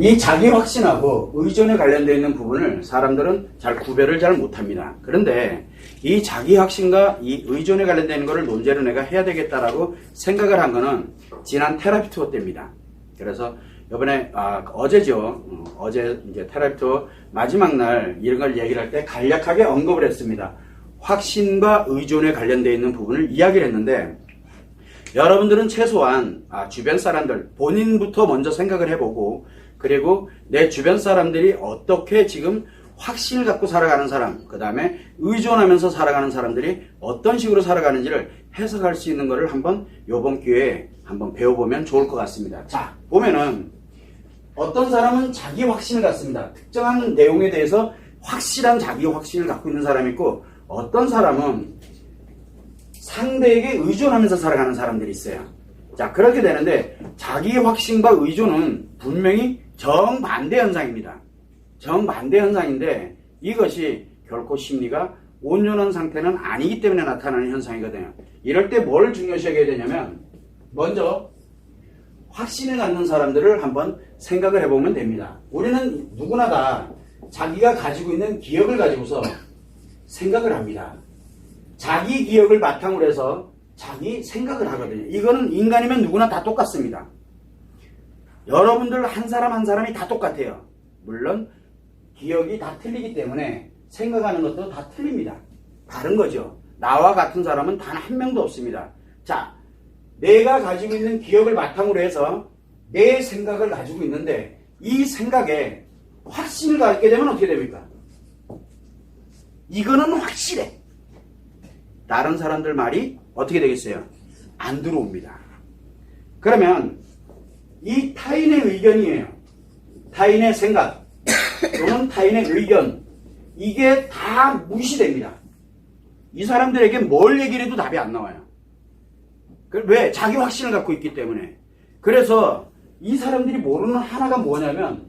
이 자기 확신하고 의존에 관련되어 있는 부분을 사람들은 잘 구별을 잘 못합니다. 그런데 이 자기 확신과 이 의존에 관련되어 있는 것을 논제로 내가 해야 되겠다라고 생각을 한 거는 지난 테라피 투어 때입니다. 그래서 이번에 아, 어제죠. 어, 제 이제 테라피 투어 마지막 날 이런 걸 얘기를 할 때 간략하게 언급을 했습니다. 확신과 의존에 관련되어 있는 부분을 이야기를 했는데 여러분들은 최소한 아, 주변 사람들 본인부터 먼저 생각을 해보고 그리고 내 주변 사람들이 어떻게 지금 확신을 갖고 살아가는 사람, 그 다음에 의존하면서 살아가는 사람들이 어떤 식으로 살아가는지를 해석할 수 있는 것을 한번 요번 기회에 한번 배워보면 좋을 것 같습니다. 자, 보면은 어떤 사람은 자기 확신을 갖습니다. 특정한 내용에 대해서 확실한 자기 확신을 갖고 있는 사람이 있고 어떤 사람은 상대에게 의존하면서 살아가는 사람들이 있어요. 자, 그렇게 되는데 자기 확신과 의존은 분명히 정반대 현상입니다. 정반대 현상인데 이것이 결코 심리가 온전한 상태는 아니기 때문에 나타나는 현상이거든요. 이럴 때 뭘 중요시 하게 되냐면 먼저 확신을 갖는 사람들을 한번 생각을 해보면 됩니다. 우리는 누구나 다 자기가 가지고 있는 기억을 가지고서 생각을 합니다. 자기 기억을 바탕으로 해서 자기 생각을 하거든요. 이거는 인간이면 누구나 다 똑같습니다. 여러분들 한 사람 한 사람이 다 똑같아요. 물론 기억이 다 틀리기 때문에 생각하는 것도 다 틀립니다. 다른 거죠. 나와 같은 사람은 단 한 명도 없습니다. 자, 내가 가지고 있는 기억을 바탕으로 해서 내 생각을 가지고 있는데 이 생각에 확신을 갖게 되면 어떻게 됩니까? 이거는 확실해. 다른 사람들 말이 어떻게 되겠어요? 안 들어옵니다. 그러면 이 타인의 의견이에요. 타인의 생각 또는 타인의 의견 이게 다 무시됩니다. 이 사람들에게 뭘 얘기를 해도 답이 안 나와요. 그 왜? 자기 확신을 갖고 있기 때문에. 그래서 이 사람들이 모르는 하나가 뭐냐면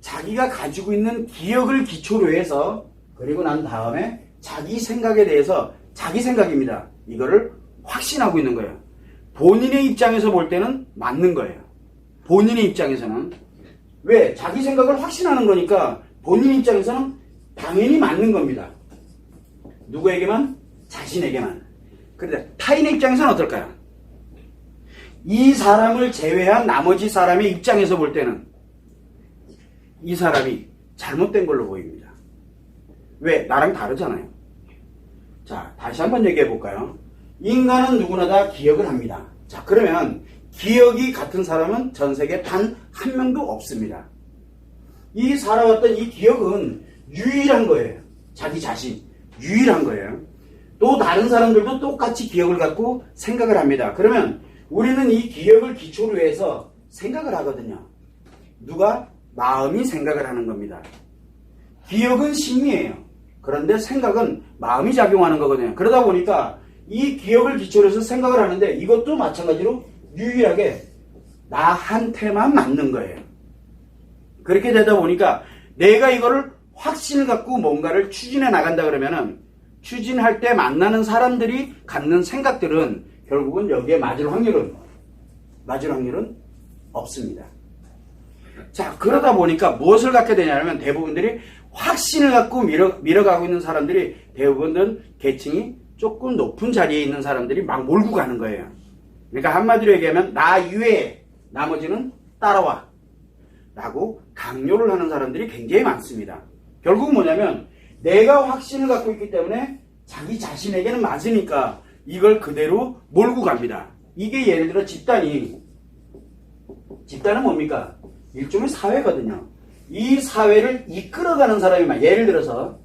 자기가 가지고 있는 기억을 기초로 해서 그리고 난 다음에 자기 생각에 대해서 자기 생각입니다. 이거를 확신하고 있는 거예요. 본인의 입장에서 볼 때는 맞는 거예요. 본인의 입장에서는 왜? 자기 생각을 확신하는 거니까 본인 입장에서는 당연히 맞는 겁니다. 누구에게만? 자신에게만. 그런데 타인의 입장에서는 어떨까요? 이 사람을 제외한 나머지 사람의 입장에서 볼 때는 이 사람이 잘못된 걸로 보입니다. 왜? 나랑 다르잖아요. 자, 다시 한번 얘기해 볼까요? 인간은 누구나 다 기억을 합니다. 자, 그러면 기억이 같은 사람은 전 세계 단 한 명도 없습니다. 이 살아왔던 이 기억은 유일한 거예요. 자기 자신. 유일한 거예요. 또 다른 사람들도 똑같이 기억을 갖고 생각을 합니다. 그러면 우리는 이 기억을 기초로 해서 생각을 하거든요. 누가? 마음이 생각을 하는 겁니다. 기억은 심리예요. 그런데 생각은 마음이 작용하는 거거든요. 그러다 보니까 이 기억을 기초로 해서 생각을 하는데 이것도 마찬가지로 유일하게 나한테만 맞는 거예요. 그렇게 되다 보니까 내가 이거를 확신을 갖고 뭔가를 추진해 나간다 그러면은 추진할 때 만나는 사람들이 갖는 생각들은 결국은 여기에 맞을 확률은 맞을 확률은 없습니다. 자 그러다 보니까 무엇을 갖게 되냐면 대부분들이 확신을 갖고 밀어, 밀어가고 있는 사람들이 대부분은 계층이 조금 높은 자리에 있는 사람들이 막 몰고 가는 거예요. 그러니까 한마디로 얘기하면 나 이외에 나머지는 따라와 라고 강요를 하는 사람들이 굉장히 많습니다. 결국 뭐냐면 내가 확신을 갖고 있기 때문에 자기 자신에게는 맞으니까 이걸 그대로 몰고 갑니다. 이게 예를 들어 집단이 집단은 뭡니까? 일종의 사회거든요. 이 사회를 이끌어가는 사람이 예를 들어서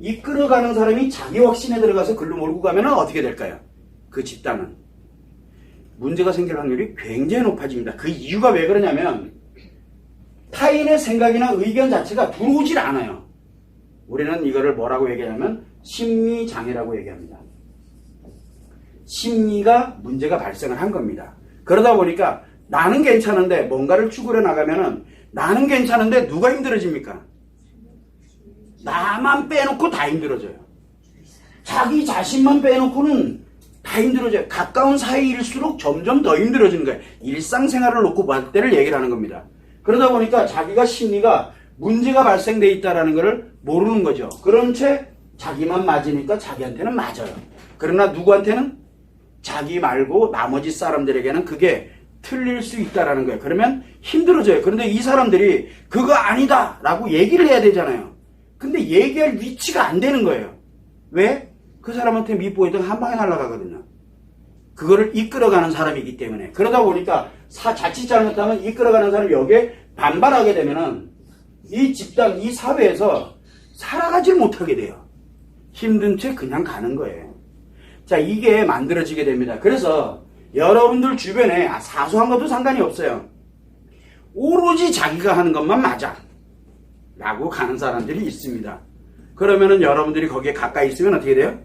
이끌어가는 사람이 자기 확신에 들어가서 글로 몰고 가면 어떻게 될까요? 그 집단은 문제가 생길 확률이 굉장히 높아집니다. 그 이유가 왜 그러냐면 타인의 생각이나 의견 자체가 들어오질 않아요. 우리는 이거를 뭐라고 얘기하냐면 심리장애라고 얘기합니다. 심리가 문제가 발생을 한 겁니다. 그러다 보니까 나는 괜찮은데 뭔가를 추구해 나가면은 나는 괜찮은데 누가 힘들어집니까? 나만 빼놓고 다 힘들어져요. 자기 자신만 빼놓고는 다 힘들어져요. 가까운 사이일수록 점점 더 힘들어지는 거예요. 일상생활을 놓고 봤을 때를 얘기를 하는 겁니다. 그러다 보니까 자기가 심리가 문제가 발생돼 있다라는 것을 모르는 거죠. 그런 채 자기만 맞으니까 자기한테는 맞아요. 그러나 누구한테는 자기 말고 나머지 사람들에게는 그게 틀릴 수 있다라는 거예요. 그러면 힘들어져요. 그런데 이 사람들이 그거 아니다 라고 얘기를 해야 되잖아요. 근데 얘기할 위치가 안 되는 거예요. 왜? 그 사람한테 밑보이든 한 방에 날아가거든요. 그거를 이끌어가는 사람이기 때문에. 그러다 보니까 사, 자칫 잘못하면 이끌어가는 사람이 여기에 반발하게 되면은 이 집단, 이 사회에서 살아가질 못하게 돼요. 힘든 채 그냥 가는 거예요. 자, 이게 만들어지게 됩니다. 그래서 여러분들 주변에 아, 사소한 것도 상관이 없어요. 오로지 자기가 하는 것만 맞아. 라고 가는 사람들이 있습니다. 그러면은 여러분들이 거기에 가까이 있으면 어떻게 돼요?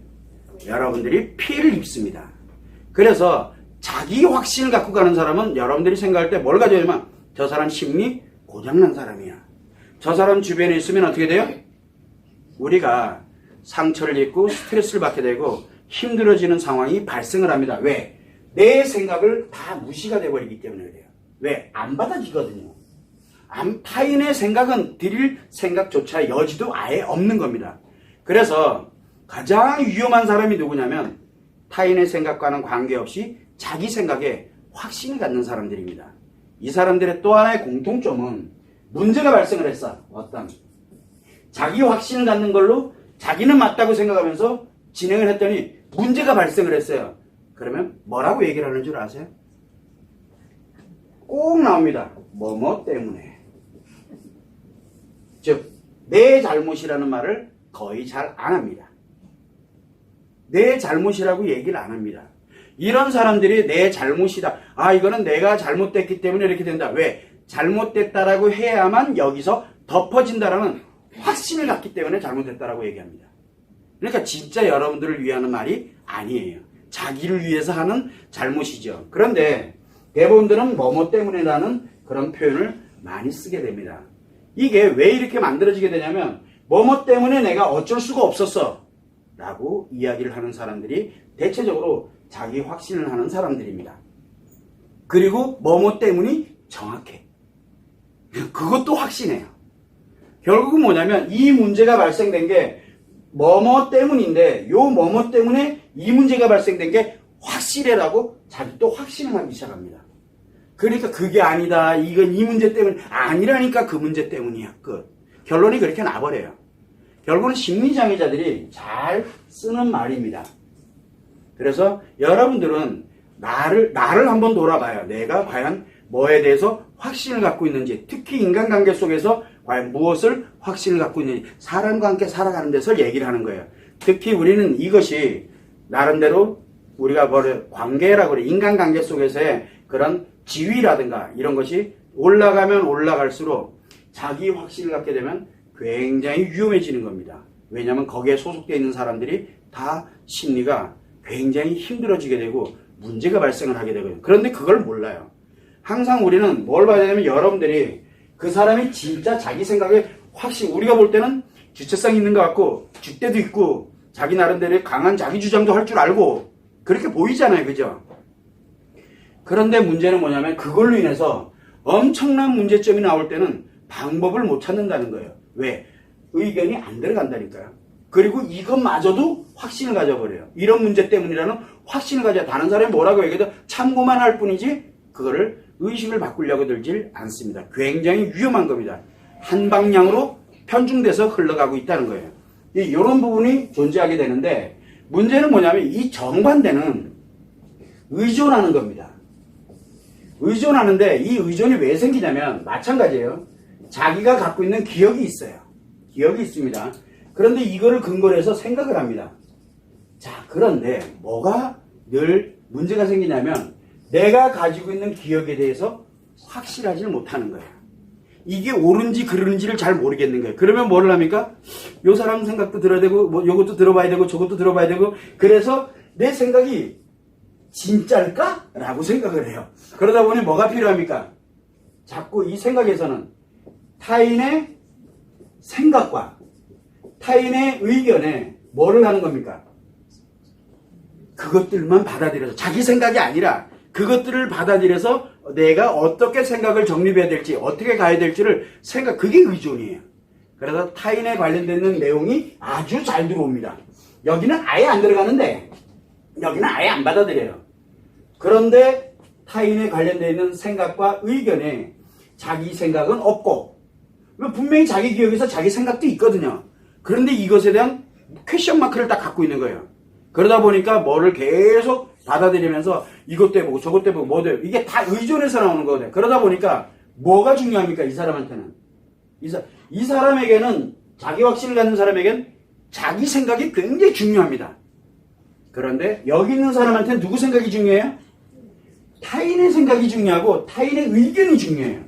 여러분들이 피해를 입습니다. 그래서 자기 확신을 갖고 가는 사람은 여러분들이 생각할 때 뭘 가져야 되면 저 사람 심리 고장난 사람이야. 저 사람 주변에 있으면 어떻게 돼요? 우리가 상처를 입고 스트레스를 받게 되고 힘들어지는 상황이 발생을 합니다. 왜? 내 생각을 다 무시가 돼버리기 때문에 그래요. 왜? 안 받아지거든요. 안- 타인의 생각은 드릴 생각조차 여지도 아예 없는 겁니다. 그래서 가장 위험한 사람이 누구냐면 타인의 생각과는 관계없이 자기 생각에 확신을 갖는 사람들입니다. 이 사람들의 또 하나의 공통점은 문제가 발생을 했어. 어떤 자기 확신을 갖는 걸로 자기는 맞다고 생각하면서 진행을 했더니 문제가 발생을 했어요. 그러면 뭐라고 얘기를 하는 줄 아세요? 꼭 나옵니다. 뭐뭐 때문에. 즉, 내 잘못이라는 말을 거의 잘 안 합니다. 내 잘못이라고 얘기를 안 합니다. 이런 사람들이 내 잘못이다. 아, 이거는 내가 잘못됐기 때문에 이렇게 된다. 왜? 잘못됐다라고 해야만 여기서 덮어진다라는 확신을 갖기 때문에 잘못됐다라고 얘기합니다. 그러니까 진짜 여러분들을 위하는 말이 아니에요. 자기를 위해서 하는 잘못이죠. 그런데 대부분들은 뭐뭐 때문에라는 그런 표현을 많이 쓰게 됩니다. 이게 왜 이렇게 만들어지게 되냐면 뭐뭐 때문에 내가 어쩔 수가 없었어 라고 이야기를 하는 사람들이 대체적으로 자기 확신을 하는 사람들입니다. 그리고 뭐뭐 때문이 정확해. 그것도 확신해요. 결국은 뭐냐면 이 문제가 발생된 게 뭐뭐 때문인데 요 뭐뭐 때문에 이 문제가 발생된 게 확실해라고 자기 또 확신을 하기 시작합니다. 그러니까 그게 아니다. 이건 이 문제 때문에 아니라니까 그 문제 때문이야. 끝. 결론이 그렇게 나버려요. 결국은 심리장애자들이 잘 쓰는 말입니다. 그래서 여러분들은 나를 나를 한번 돌아봐요. 내가 과연 뭐에 대해서 확신을 갖고 있는지, 특히 인간관계 속에서 과연 무엇을 확신을 갖고 있는지, 사람과 함께 살아가는 데서 얘기를 하는 거예요. 특히 우리는 이것이 나름대로 우리가 뭐를 관계라고 그래. 인간관계 속에서의 그런 지위라든가 이런 것이 올라가면 올라갈수록 자기 확신을 갖게 되면 굉장히 위험해지는 겁니다. 왜냐하면 거기에 소속되어 있는 사람들이 다 심리가 굉장히 힘들어지게 되고 문제가 발생을 하게 되거든요. 그런데 그걸 몰라요. 항상 우리는 뭘 봐야 되냐면 여러분들이 그 사람이 진짜 자기 생각에 확신, 우리가 볼 때는 주체성 있는 것 같고, 줏대도 있고, 자기 나름대로 강한 자기 주장도 할 줄 알고, 그렇게 보이잖아요. 그죠? 그런데 문제는 뭐냐면 그걸로 인해서 엄청난 문제점이 나올 때는 방법을 못 찾는다는 거예요. 왜? 의견이 안 들어간다니까요. 그리고 이것마저도 확신을 가져버려요. 이런 문제 때문이라는 확신을 가져. 다른 사람이 뭐라고 얘기해도 참고만 할 뿐이지 그거를 의식을 바꾸려고 들질 않습니다. 굉장히 위험한 겁니다. 한 방향으로 편중돼서 흘러가고 있다는 거예요. 이런 부분이 존재하게 되는데 문제는 뭐냐면 이 정반대는 의존하는 겁니다. 의존하는데 이 의존이 왜 생기냐면 마찬가지예요. 자기가 갖고 있는 기억이 있어요. 기억이 있습니다. 그런데 이거를 근거로 해서 생각을 합니다. 자, 그런데 뭐가 늘 문제가 생기냐면 내가 가지고 있는 기억에 대해서 확실하지 못하는 거예요. 이게 옳은지 그른지를 잘 모르겠는 거예요. 그러면 뭐를 합니까? 요 사람 생각도 들어야 되고, 뭐 요것도 들어봐야 되고, 저것도 들어봐야 되고, 그래서 내 생각이 진짜일까? 라고 생각을 해요. 그러다 보니 뭐가 필요합니까? 자꾸 이 생각에서는 타인의 생각과 타인의 의견에 뭐를 하는 겁니까? 그것들만 받아들여서 자기 생각이 아니라 그것들을 받아들여서 내가 어떻게 생각을 정립해야 될지, 어떻게 가야 될지를 생각, 그게 의존이에요. 그래서 타인에 관련되는 내용이 아주 잘 들어옵니다. 여기는 아예 안 들어가는데, 여기는 아예 안 받아들여요. 그런데 타인에 관련되어 있는 생각과 의견에 자기 생각은 없고, 분명히 자기 기억에서 자기 생각도 있거든요. 그런데 이것에 대한 퀘션 마크를 딱 갖고 있는 거예요. 그러다 보니까 뭐를 계속 받아들이면서 이것도 해보고 저것도 해보고 뭐도 해보고 이게 다 의존해서 나오는 거거든요. 그러다 보니까 뭐가 중요합니까? 이 사람한테는. 이, 사, 이 사람에게는 자기 확신을 갖는 사람에게는 자기 생각이 굉장히 중요합니다. 그런데 여기 있는 사람한테는 누구 생각이 중요해요? 타인의 생각이 중요하고 타인의 의견이 중요해요.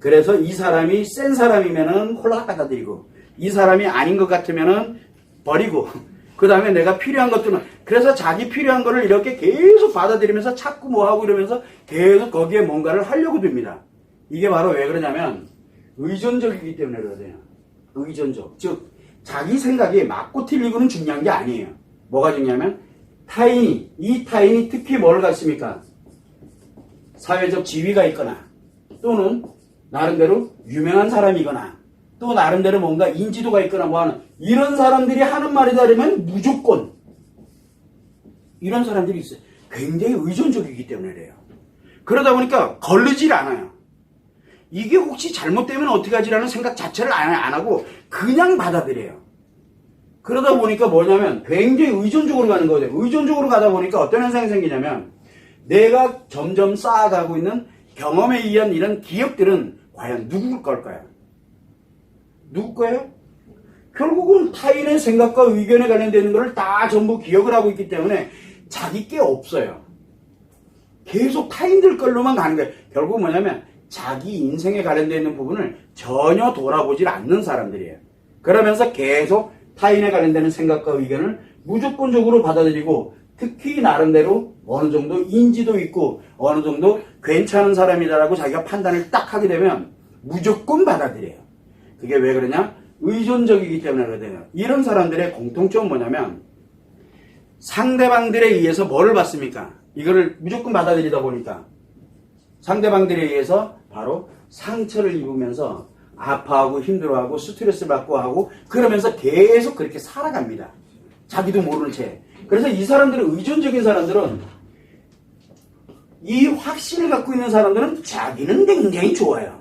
그래서 이 사람이 센 사람이면은 홀라 받아들이고 이 사람이 아닌 것 같으면은 버리고 그 다음에 내가 필요한 것들은 그래서 자기 필요한 거를 이렇게 계속 받아들이면서 찾고 뭐하고 이러면서 계속 거기에 뭔가를 하려고 듭니다. 이게 바로 왜 그러냐면 의존적이기 때문에 그러세요. 의존적. 즉 자기 생각이 맞고 틀리고는 중요한 게 아니에요. 뭐가 중요하면 타인이 이 타인이 특히 뭘 갖습니까? 사회적 지위가 있거나 또는 나름대로 유명한 사람이거나 또 나름대로 뭔가 인지도가 있거나 뭐 하는 이런 사람들이 하는 말에 따르면 무조건 이런 사람들이 있어요. 굉장히 의존적이기 때문에 그래요. 그러다 보니까 걸르질 않아요. 이게 혹시 잘못되면 어떻게 하지라는 생각 자체를 안, 안 하고 그냥 받아들여요. 그러다 보니까 뭐냐면 굉장히 의존적으로 가는 거예요. 의존적으로 가다 보니까 어떤 현상이 생기냐면 내가 점점 쌓아가고 있는 경험에 의한 이런 기억들은 과연 누구 걸까요? 누구 거예요? 결국은 타인의 생각과 의견에 관련되는 것을 다 전부 기억을 하고 있기 때문에 자기 게 없어요. 계속 타인들 걸로만 가는 거예요. 결국 뭐냐면 자기 인생에 관련되어 있는 부분을 전혀 돌아보질 않는 사람들이에요. 그러면서 계속 타인에 관련되는 생각과 의견을 무조건적으로 받아들이고 특히 나름대로 어느 정도 인지도 있고 어느 정도 괜찮은 사람이다라고 자기가 판단을 딱 하게 되면 무조건 받아들여요. 그게 왜 그러냐? 의존적이기 때문에 그러거든요. 이런 사람들의 공통점은 뭐냐면 상대방들에 의해서 뭐를 받습니까? 이거를 무조건 받아들이다 보니까 상대방들에 의해서 바로 상처를 입으면서 아파하고 힘들어하고 스트레스 받고 하고 그러면서 계속 그렇게 살아갑니다. 자기도 모르는 채. 그래서 이 사람들은 의존적인 사람들은 이 확신을 갖고 있는 사람들은 자기는 굉장히 좋아요.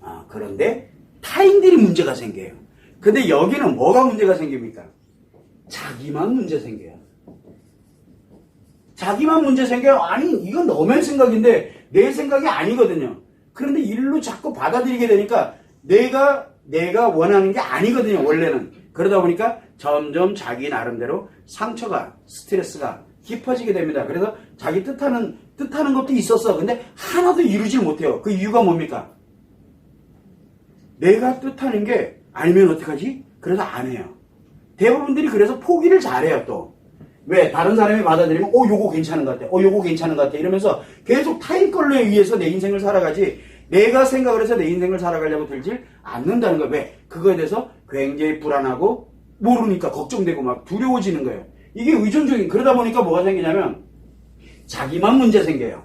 아, 그런데 타인들이 문제가 생겨요. 근데 여기는 뭐가 문제가 생깁니까? 자기만 문제 생겨요. 자기만 문제 생겨요? 아니, 이건 너의 생각인데 내 생각이 아니거든요. 그런데 일로 자꾸 받아들이게 되니까 내가, 내가 원하는 게 아니거든요, 원래는. 그러다 보니까 점점 자기 나름대로 상처가, 스트레스가 깊어지게 됩니다. 그래서 자기 뜻하는, 뜻하는 것도 있었어. 근데 하나도 이루질 못해요. 그 이유가 뭡니까? 내가 뜻하는 게 아니면 어떡하지? 그래서 안 해요. 대부분들이 그래서 포기를 잘해요, 또. 왜? 다른 사람이 받아들이면, 어, 요거 괜찮은 것 같아. 어, 요거 괜찮은 것 같아. 이러면서 계속 타인 걸로에 의해서 내 인생을 살아가지, 내가 생각을 해서 내 인생을 살아가려고 들질 않는다는 거예요. 왜? 그거에 대해서 굉장히 불안하고, 모르니까 걱정되고 막 두려워지는 거예요. 이게 의존적인, 그러다 보니까 뭐가 생기냐면, 자기만 문제 생겨요.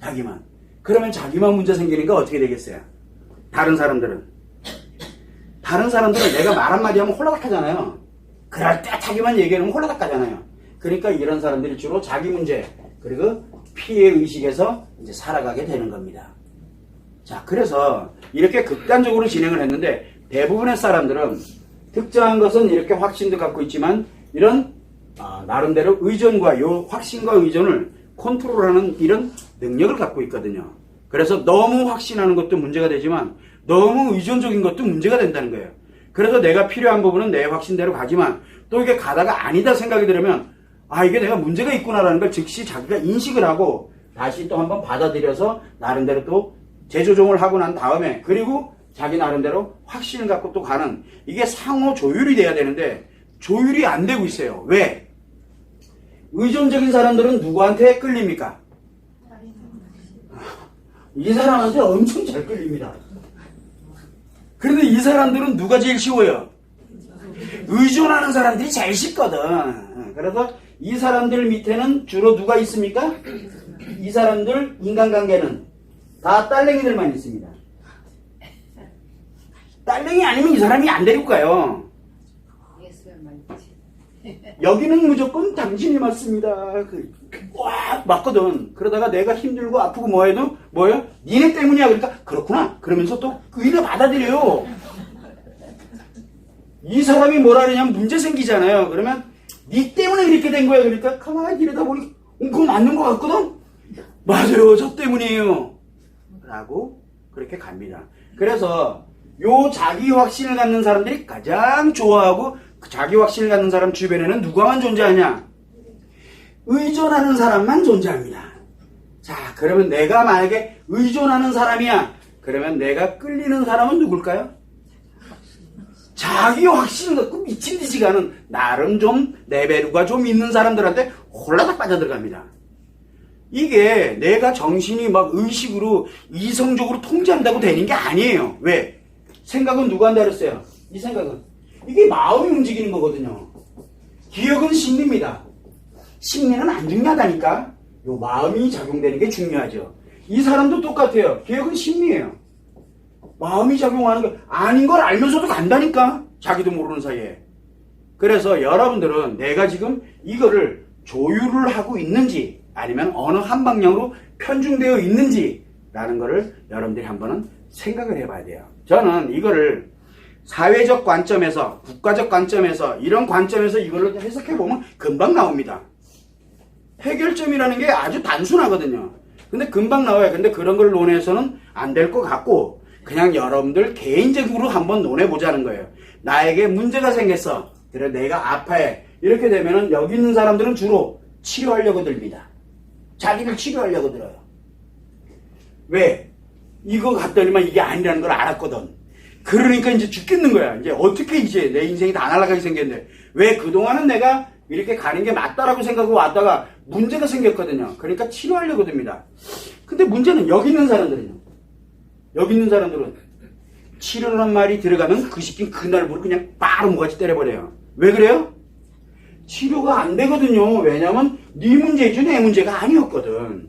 자기만. 그러면 자기만 문제 생기니까 어떻게 되겠어요? 다른 사람들은. 다른 사람들은 내가 말 한마디 하면 홀라닥 하잖아요. 그럴듯하게만 얘기하면 홀라닥 하잖아요. 그러니까 이런 사람들이 주로 자기 문제, 그리고 피해 의식에서 이제 살아가게 되는 겁니다. 자, 그래서 이렇게 극단적으로 진행을 했는데 대부분의 사람들은 특정한 것은 이렇게 확신도 갖고 있지만 이런 아, 나름대로 의존과 요 확신과 의존을 컨트롤하는 이런 능력을 갖고 있거든요. 그래서 너무 확신하는 것도 문제가 되지만 너무 의존적인 것도 문제가 된다는 거예요. 그래서 내가 필요한 부분은 내 확신대로 가지만 또 이게 가다가 아니다 생각이 들으면 아 이게 내가 문제가 있구나라는 걸 즉시 자기가 인식을 하고 다시 또 한번 받아들여서 나름대로 또 재조정을 하고 난 다음에 그리고 자기 나름대로 확신을 갖고 또 가는 이게 상호 조율이 돼야 되는데 조율이 안 되고 있어요. 왜? 의존적인 사람들은 누구한테 끌립니까? 이 사람한테 엄청 잘 끌립니다. 그런데 이 사람들은 누가 제일 쉬워요? 의존하는 사람들이 제일 쉽거든. 그래서 이 사람들 밑에는 주로 누가 있습니까? 이 사람들 인간관계는 다 딸랭이들만 있습니다. 딸랭이 아니면 이 사람이 안 데리고 가요. 여기는 무조건 당신이 맞습니다. 그, 와, 맞거든. 그러다가 내가 힘들고 아프고 뭐해도, 뭐예요? 니네 때문이야. 그러니까, 그렇구나. 그러면서 또 의뢰 받아들여요. 이 사람이 뭐라 그러냐면 문제 생기잖아요. 그러면, 니 때문에 이렇게 된 거야. 그러니까, 가만히 이러다 보니, 어, 그거 맞는 것 같거든? 맞아요. 저 때문이에요. 라고, 그렇게 갑니다. 그래서, 요 자기 확신을 갖는 사람들이 가장 좋아하고 그 자기 확신을 갖는 사람 주변에는 누가만 존재하냐? 의존하는 사람만 존재합니다. 자, 그러면 내가 만약에 의존하는 사람이야. 그러면 내가 끌리는 사람은 누굴까요? 자기 확신을 갖고 미친 듯이 가는 나름 좀 레벨가 좀 있는 사람들한테 홀라닥 빠져들어갑니다. 이게 내가 정신이 막 의식으로 이성적으로 통제한다고 되는 게 아니에요. 왜? 생각은 누가 한다 그랬어요? 이 생각은. 이게 마음이 움직이는 거거든요. 기억은 심리입니다. 심리는 안 중요하다니까. 요 마음이 작용되는 게 중요하죠. 이 사람도 똑같아요. 기억은 심리예요. 마음이 작용하는 거 아닌 걸 알면서도 간다니까. 자기도 모르는 사이에. 그래서 여러분들은 내가 지금 이거를 조율을 하고 있는지 아니면 어느 한 방향으로 편중되어 있는지 라는 거를 여러분들이 한번은 생각을 해봐야 돼요. 저는 이거를 사회적 관점에서 국가적 관점에서 이런 관점에서 이걸로 해석해 보면 금방 나옵니다. 해결점이라는 게 아주 단순하거든요. 근데 금방 나와요. 근데 그런 걸 논해서는 안 될 것 같고 그냥 여러분들 개인적으로 한번 논해 보자는 거예요. 나에게 문제가 생겼어. 그래 내가 아파해. 이렇게 되면은 여기 있는 사람들은 주로 치료하려고 듭니다. 자기를 치료하려고 들어요. 왜? 이거 갔더니만 이게 아니라는 걸 알았거든. 그러니까 이제 죽겠는 거야. 이제 어떻게 이제 내 인생이 다 날아가게 생겼는데 왜 그동안은 내가 이렇게 가는 게 맞다라고 생각하고 왔다가 문제가 생겼거든요. 그러니까 치료하려고 듭니다. 근데 문제는 여기 있는 사람들은요. 여기 있는 사람들은 치료란 말이 들어가면 그 시킨 그날부로 그냥 바로 뭐같이 때려버려요. 왜 그래요? 치료가 안 되거든요. 왜냐면 네 문제지 내 문제가 아니었거든.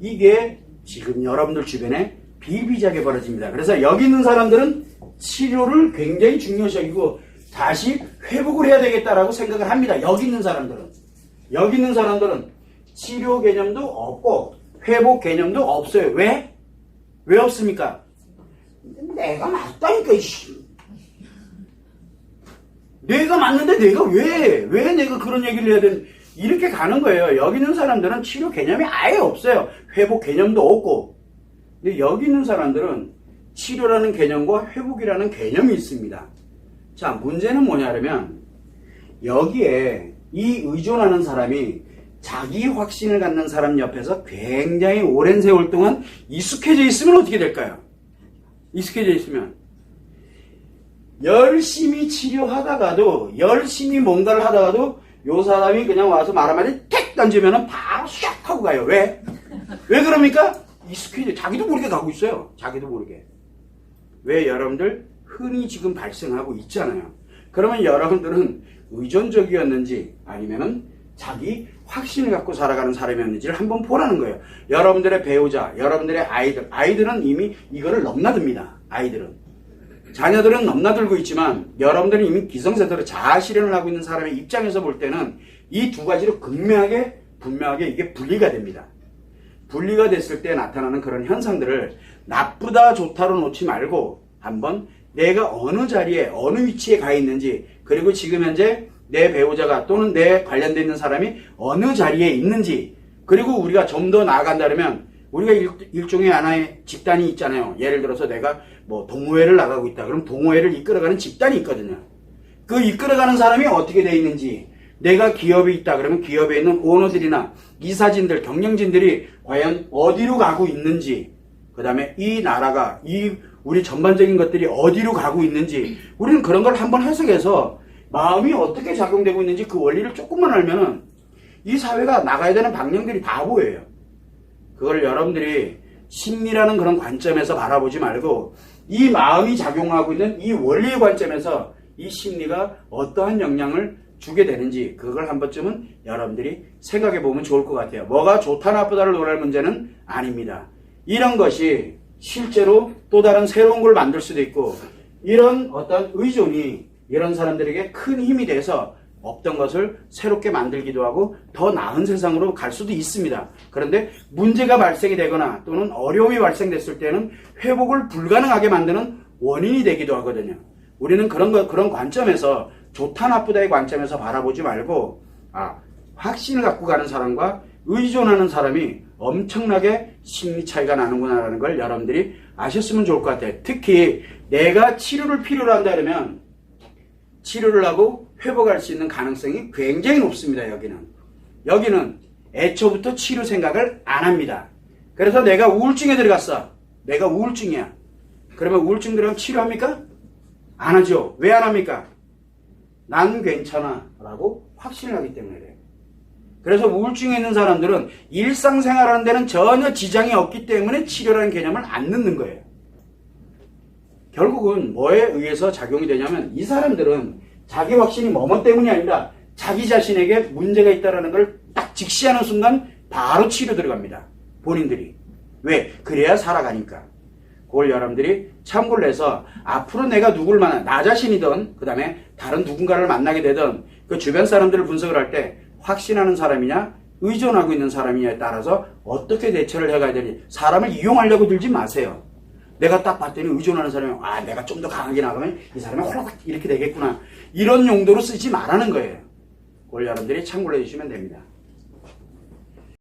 이게 지금 여러분들 주변에 비비하게 벌어집니다. 그래서 여기 있는 사람들은 치료를 굉장히 중요시 여기고 다시 회복을 해야 되겠다라고 생각을 합니다. 여기 있는 사람들은. 여기 있는 사람들은 치료 개념도 없고 회복 개념도 없어요. 왜? 왜 없습니까? 내가 맞다니까, 이씨. 내가 맞는데 내가 왜, 왜 내가 그런 얘기를 해야 되는, 이렇게 가는 거예요. 여기 있는 사람들은 치료 개념이 아예 없어요. 회복 개념도 없고. 근데 여기 있는 사람들은 치료라는 개념과 회복이라는 개념이 있습니다. 자, 문제는 뭐냐면, 여기에 이 의존하는 사람이 자기 확신을 갖는 사람 옆에서 굉장히 오랜 세월 동안 익숙해져 있으면 어떻게 될까요? 익숙해져 있으면. 열심히 치료하다가도, 열심히 뭔가를 하다가도, 요 사람이 그냥 와서 말 한마디 택 던지면은 바로 샥 하고 가요. 왜? 왜 그럽니까? 익숙해져. 자기도 모르게 가고 있어요. 자기도 모르게. 왜 여러분들 흔히 지금 발생하고 있잖아요. 그러면 여러분들은 의존적이었는지 아니면은 자기 확신을 갖고 살아가는 사람이었는지를 한번 보라는 거예요. 여러분들의 배우자, 여러분들의 아이들, 아이들은 이미 이거를 넘나듭니다. 아이들은. 자녀들은 넘나들고 있지만 여러분들은 이미 기성세대로 자아 실현을 하고 있는 사람의 입장에서 볼 때는 이 두 가지로 극명하게 분명하게 이게 분리가 됩니다. 분리가 됐을 때 나타나는 그런 현상들을 나쁘다 좋다로 놓지 말고 한번 내가 어느 자리에 어느 위치에 가 있는지 그리고 지금 현재 내 배우자가 또는 내 관련되어 있는 사람이 어느 자리에 있는지 그리고 우리가 좀 더 나아간다면 우리가 일, 종의 하나의 집단이 있잖아요. 예를 들어서 내가 뭐 동호회를 나가고 있다. 그럼 동호회를 이끌어가는 집단이 있거든요. 그 이끌어가는 사람이 어떻게 돼 있는지 내가 기업에 있다 그러면 기업에 있는 오너들이나 이사진들, 경영진들이 과연 어디로 가고 있는지 그 다음에 이 나라가 이 우리 전반적인 것들이 어디로 가고 있는지 우리는 그런 걸 한번 해석해서 마음이 어떻게 작용되고 있는지 그 원리를 조금만 알면은 이 사회가 나가야 되는 방향들이 다 보여요. 그걸 여러분들이 심리라는 그런 관점에서 바라보지 말고 이 마음이 작용하고 있는 이 원리의 관점에서 이 심리가 어떠한 영향을 주게 되는지 그걸 한 번쯤은 여러분들이 생각해 보면 좋을 것 같아요. 뭐가 좋다 나쁘다를 논할 문제는 아닙니다. 이런 것이 실제로 또 다른 새로운 걸 만들 수도 있고 이런 어떤 의존이 이런 사람들에게 큰 힘이 돼서 없던 것을 새롭게 만들기도 하고 더 나은 세상으로 갈 수도 있습니다. 그런데 문제가 발생이 되거나 또는 어려움이 발생됐을 때는 회복을 불가능하게 만드는 원인이 되기도 하거든요. 우리는 그런 거, 그런 관점에서 좋다 나쁘다의 관점에서 바라보지 말고 아 확신을 갖고 가는 사람과 의존하는 사람이 엄청나게 심리 차이가 나는구나라는 걸 여러분들이 아셨으면 좋을 것 같아요. 특히 내가 치료를 필요로 한다 그러면 치료를 하고 회복할 수 있는 가능성이 굉장히 높습니다. 여기는 여기는 애초부터 치료 생각을 안 합니다. 그래서 내가 우울증에 들어갔어. 내가 우울증이야. 그러면 우울증 들어가면 치료합니까? 안 하죠. 왜 안 합니까? 난 괜찮아. 라고 확신을 하기 때문에 그래요. 그래서 우울증에 있는 사람들은 일상생활하는 데는 전혀 지장이 없기 때문에 치료라는 개념을 안 넣는 거예요. 결국은 뭐에 의해서 작용이 되냐면 이 사람들은 자기 확신이 뭐뭐 때문이 아니라 자기 자신에게 문제가 있다는 걸 딱 직시하는 순간 바로 치료 들어갑니다. 본인들이. 왜? 그래야 살아가니까. 그걸 여러분들이 참고를 해서 앞으로 내가 누굴 만나, 나 자신이든 그 다음에 다른 누군가를 만나게 되든 그 주변 사람들을 분석을 할 때 확신하는 사람이냐 의존하고 있는 사람이냐에 따라서 어떻게 대처를 해가야 되는지 사람을 이용하려고 들지 마세요. 내가 딱 봤더니 의존하는 사람이 아 내가 좀 더 강하게 나가면 이 사람이 홀딱 이렇게 되겠구나 이런 용도로 쓰지 말라는 거예요. 그걸 여러분들이 참고를 해주시면 됩니다.